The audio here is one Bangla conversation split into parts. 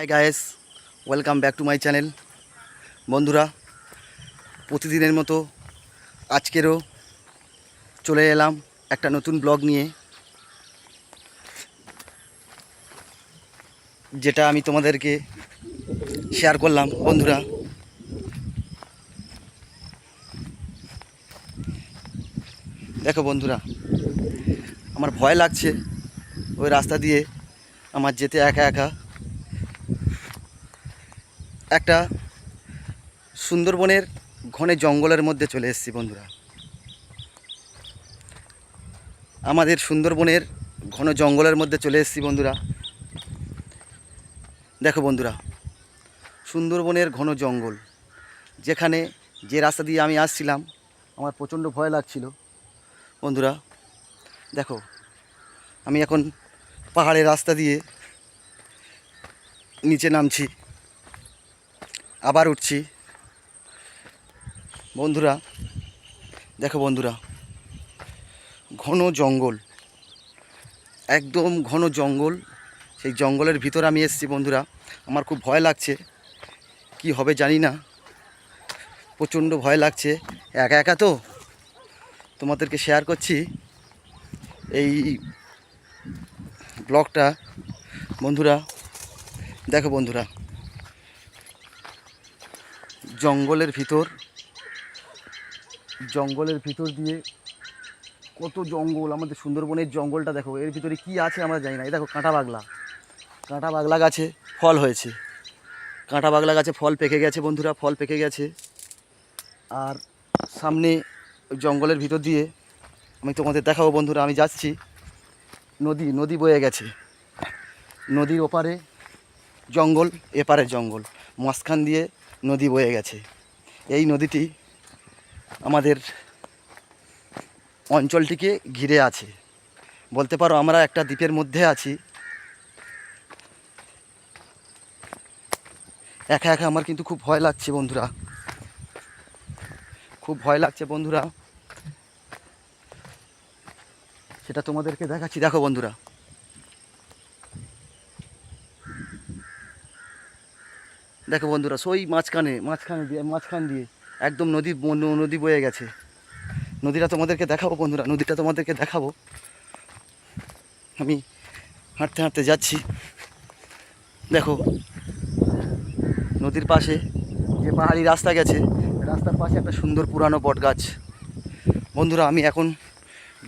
Hi guys welcome back to my channel বন্ধুরা, প্রতিদিনের মতো আজকেরও চলে এলাম একটা নতুন ব্লগ নিয়ে, যেটা আমি তোমাদেরকে শেয়ার করলাম। বন্ধুরা, দেখো বন্ধুরা, আমার ভয় লাগছে ওই রাস্তা দিয়ে আমার যেতে একা একা। একটা সুন্দরবনের ঘনে জঙ্গলের মধ্যে চলে এসেছি বন্ধুরা। আমাদের সুন্দরবনের ঘন জঙ্গলের মধ্যে চলে এসেছি বন্ধুরা। দেখো বন্ধুরা, সুন্দরবনের ঘন জঙ্গল, যেখানে যে রাস্তা দিয়ে আমি আসছিলাম, আমার প্রচণ্ড ভয় লাগছিল। বন্ধুরা, দেখো, আমি এখন পাহাড়ের রাস্তা দিয়ে নিচে নামছি। আবার উঠছি। বন্ধুরা, দেখো বন্ধুরা, ঘন জঙ্গল, একদম ঘন জঙ্গল। সেই জঙ্গলের ভিতর আমি এসেছি বন্ধুরা, আমার খুব ভয় লাগছে, কি হবে জানি না। প্রচণ্ড ভয় লাগছে, একা একা তো? তোমাদেরকে শেয়ার করছি এই ব্লগটা বন্ধুরা, দেখো বন্ধুরা জঙ্গলের ভিতর জঙ্গলের ভিতর দিয়ে কত জঙ্গল, আমাদের সুন্দরবনের জঙ্গলটা দেখো, এর ভিতরে কি আছে আমরা জানি না। এই দেখো কাঁটা বাগলা কাঁটা বাগলা গাছে ফল হয়েছে। কাঁটা বাগলা গাছে ফল পেকে গেছে বন্ধুরা, ফল পেকে গেছে। আর সামনে জঙ্গলের ভিতর দিয়ে আমি তোমাদের দেখাবো বন্ধুরা, আমি যাচ্ছি। নদী নদী বয়ে গেছে। নদীর ওপারে জঙ্গল, এপারে জঙ্গল। মাঝখান দিয়ে নদী বয়ে গেছে। এই নদীটি আমাদের অঞ্চলটিকে ঘিরে আছে। বলতে পারো আমরা একটা দ্বীপের মধ্যে আছি। একা একা আমার কিন্তু খুব ভয় লাগছে বন্ধুরা। খুব ভয় লাগছে বন্ধুরা। সেটা তোমাদেরকে দেখাচ্ছি। দেখো বন্ধুরা। দেখো বন্ধুরা, সই মাঝখানে মাঝখানে দিয়ে, মাঝখান দিয়ে, একদম নদী নদী বয়ে গেছে। নদীটা তোমাদেরকে দেখাবো বন্ধুরা, নদীটা তোমাদেরকে দেখাবো। আমি হাঁটতে হাঁটতে যাচ্ছি। দেখো, নদীর পাশে যে পাহাড়ি রাস্তা গেছে, রাস্তার পাশে একটা সুন্দর পুরানো বট গাছ বন্ধুরা, আমি এখন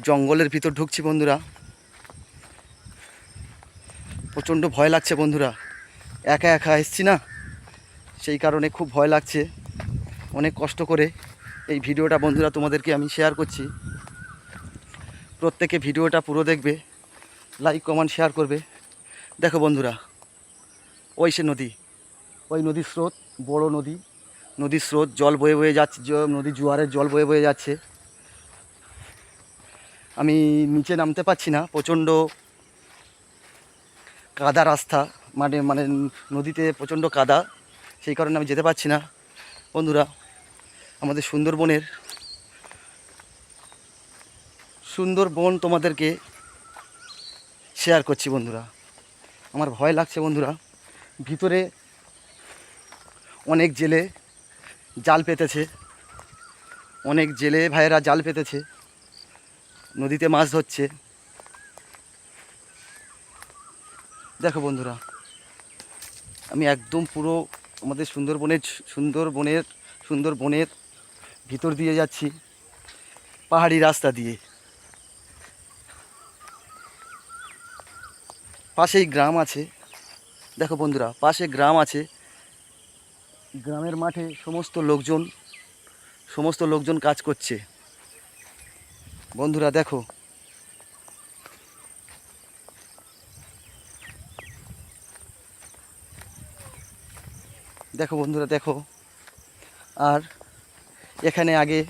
জঙ্গলের ভিতর ঢুকছি বন্ধুরা। প্রচণ্ড ভয় লাগছে বন্ধুরা। একা একা এসছি না? সেই কারণে খুব ভয় লাগছে। অনেক কষ্ট করে এই ভিডিওটা বন্ধুরা তোমাদেরকে আমি শেয়ার করছি। প্রত্যেকে ভিডিওটা পুরো দেখবে লাইক কমেন্ট শেয়ার করবে। দেখো বন্ধুরা, ওই সে নদী, ওই নদীর স্রোত, বড় নদী। নদীর স্রোত জল বয়ে বয়ে যাচ্ছে নদীর জোয়ারের জল বয়ে বয়ে যাচ্ছে। আমি নিচে নামতে পারছি না, প্রচণ্ড কাদা রাস্তা মানে মানে নদীতে প্রচণ্ড কাদা। সেই কারণে আমি যেতে পারছি না। বন্ধুরা, আমাদের সুন্দরবনের সুন্দরবন তোমাদেরকে শেয়ার করছি বন্ধুরা। আমার ভয় লাগছে বন্ধুরা, ভিতরে অনেক জেলে জাল পেতেছে। অনেক জেলে ভাইয়েরা জাল পেতেছে। নদীতে মাছ ধরছে। দেখো বন্ধুরা, আমি একদম পুরো আমাদের সুন্দরবনের সুন্দরবনের সুন্দরবনের ভিতর দিয়ে যাচ্ছি, পাহাড়ি রাস্তা দিয়ে। পাশেই গ্রাম আছে। দেখো বন্ধুরা, পাশে গ্রাম আছে। গ্রামের মাঠে সমস্ত লোকজন সমস্ত লোকজন কাজ করছে। বন্ধুরা, দেখো। দেখো বন্ধুরা, দেখো। আর এখানে আগে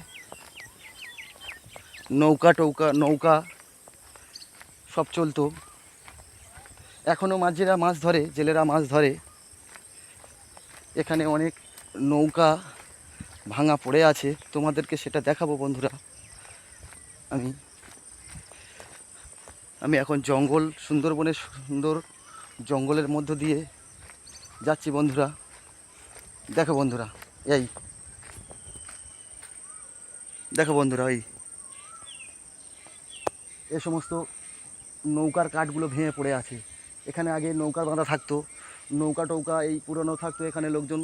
নৌকা টৌকা, নৌকা সব চলতো। এখনও মাঝিরা মাছ ধরে, জেলেরা মাছ ধরে। এখানে অনেক নৌকা ভাঙা পড়ে আছে। তোমাদেরকে সেটা দেখাবো বন্ধুরা। আমি আমি এখন জঙ্গল, সুন্দরবনের সুন্দর জঙ্গলের মধ্য দিয়ে যাচ্ছি বন্ধুরা। দেখো বন্ধুরা, এই। দেখো বন্ধুরা ওই এ সমস্ত নৌকার কাঠগুলো ভেঙে পড়ে আছে। এখানে আগে নৌকা বাঁধা থাকতো। নৌকা টৌকা এই পুরনো থাকতো, এখানে লোকজন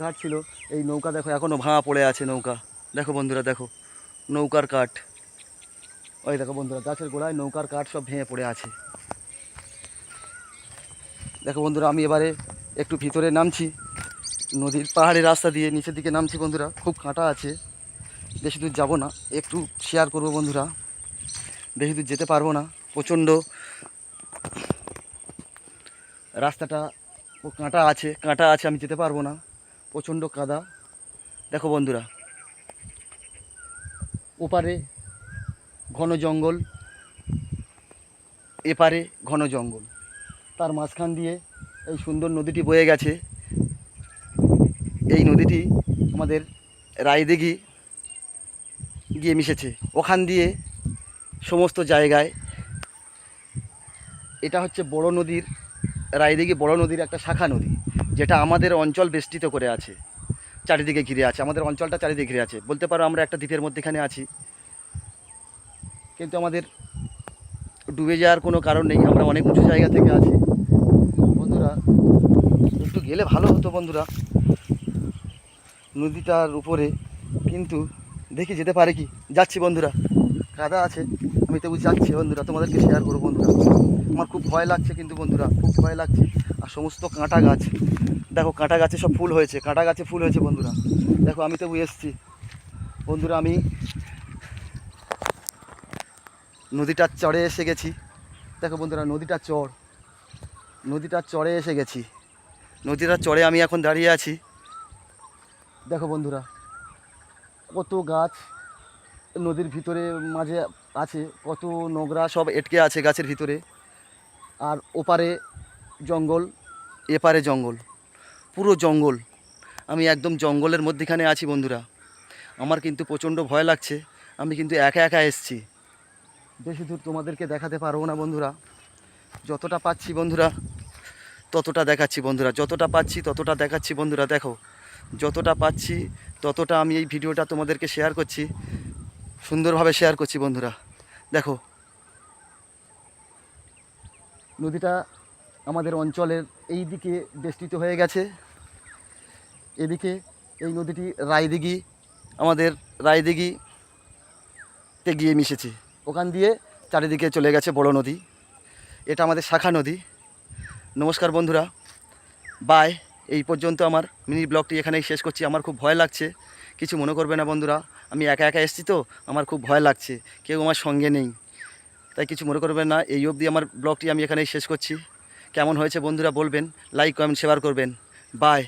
ঘাট ছিল। এই নৌকা দেখো এখনও ভাঙা পড়ে আছে নৌকা। দেখো বন্ধুরা, দেখো। নৌকার কাঠ। ওই দেখো বন্ধুরা, গাছের গোড়ায় নৌকার কাঠ সব ভেঙে পড়ে আছে। দেখো বন্ধুরা, আমি এবারে একটু ভিতরে নামছি। নদীর পাহাড়ের রাস্তা দিয়ে নিচের দিকে নামছি বন্ধুরা। খুব কাঁটা আছে। বেশি দূর যাব না। একটু শেয়ার করব বন্ধুরা। বেশি দূর যেতে পারব না। প্রচণ্ড রাস্তাটা কাঁটা আছে। কাঁটা আছে আমি যেতে পারব না। প্রচণ্ড কাদা। দেখো বন্ধুরা। ওপারে ঘন জঙ্গল। এপারে ঘন জঙ্গল। তার মাঝখান দিয়ে এই সুন্দর নদীটি বয়ে গেছে। নদীটি আমাদের রায়দিঘি গিয়ে মিশেছে। ওখান দিয়ে সমস্ত জায়গায় এটা হচ্ছে বড় নদীর, রায়দিঘি বড় নদীর একটা শাখা নদী, যেটা আমাদের অঞ্চল বেষ্টিত করে আছে, চারিদিকে ঘিরে আছে। আমাদের অঞ্চলটা চারিদিকে ঘিরে আছে। বলতে পারো আমরা একটা দ্বীপের মধ্যেখানে আছি। কিন্তু আমাদের ডুবে যাওয়ার কোনো কারণ নেই। আমরা অনেক উঁচু জায়গা থেকে আছি। বন্ধুরা, একটু গেলে ভালো হতো বন্ধুরা। নদীটার উপরে, কিন্তু দেখি যেতে পারে কি? যাচ্ছি বন্ধুরা। কাদা আছে, আমি তবু যাচ্ছি বন্ধুরা, তোমাদেরকে শেয়ার করব বন্ধুরা। আমার খুব ভয় লাগছে কিন্তু বন্ধুরা, খুব ভয় লাগছে। আর সমস্ত কাঁটা গাছ, দেখো কাঁটা গাছে সব ফুল হয়েছে, কাঁটা গাছে ফুল হয়েছে বন্ধুরা। দেখো আমি তবু এসছি। বন্ধুরা আমি নদীটার চড়ে এসে গেছি। দেখো বন্ধুরা, নদীটার চর। নদীটার চড়ে এসে গেছি। নদীটার চড়ে আমি এখন দাঁড়িয়ে আছি। দেখো বন্ধুরা, কত গাছ নদীর ভিতরে মাঝে আছে, কত নোংরা সব এটকে আছে গাছের ভিতরে। আর ওপারে জঙ্গল, এপারে জঙ্গল, পুরো জঙ্গল। আমি একদম জঙ্গলের মধ্যেখানে আছি বন্ধুরা। আমার কিন্তু প্রচণ্ড ভয় লাগছে, আমি কিন্তু একা একা এসছি। বেশি দূর তোমাদেরকে দেখাতে পারব না বন্ধুরা। যতটা পাচ্ছি বন্ধুরা, ততটা দেখাচ্ছি বন্ধুরা। যতটা পাচ্ছি, ততটা দেখাচ্ছি বন্ধুরা, দেখো। যতটা পাচ্ছি, ততটা আমি এই ভিডিওটা তোমাদেরকে শেয়ার করছি। সুন্দরভাবে শেয়ার করছি বন্ধুরা। দেখো। নদীটা আমাদের অঞ্চলের এই দিকে বেষ্টিত হয়ে গেছে। এদিকে এই নদীটি রায়দিঘি, আমাদের রায়দিঘিতে গিয়ে মিশেছে। ওখান দিয়ে চারিদিকে চলে গেছে বড় নদী। এটা আমাদের শাখা নদী। নমস্কার বন্ধুরা। বাই এই পর্যন্ত আমার মিনি ব্লগটি এখানেই শেষ করছি। আমার খুব ভয় লাগছে। কিছু মনে করবে না বন্ধুরা। আমি একা একা এসেছি তো, আমার খুব ভয় লাগছে। কেউ আমার সঙ্গে নেই। তাই কিছু মনে করবেন না। এই অবধি আমার ব্লগটি আমি এখানেই শেষ করছি। কেমন হয়েছে বন্ধুরা বলবেন লাইক কমেন্ট শেয়ার করবেন। বাই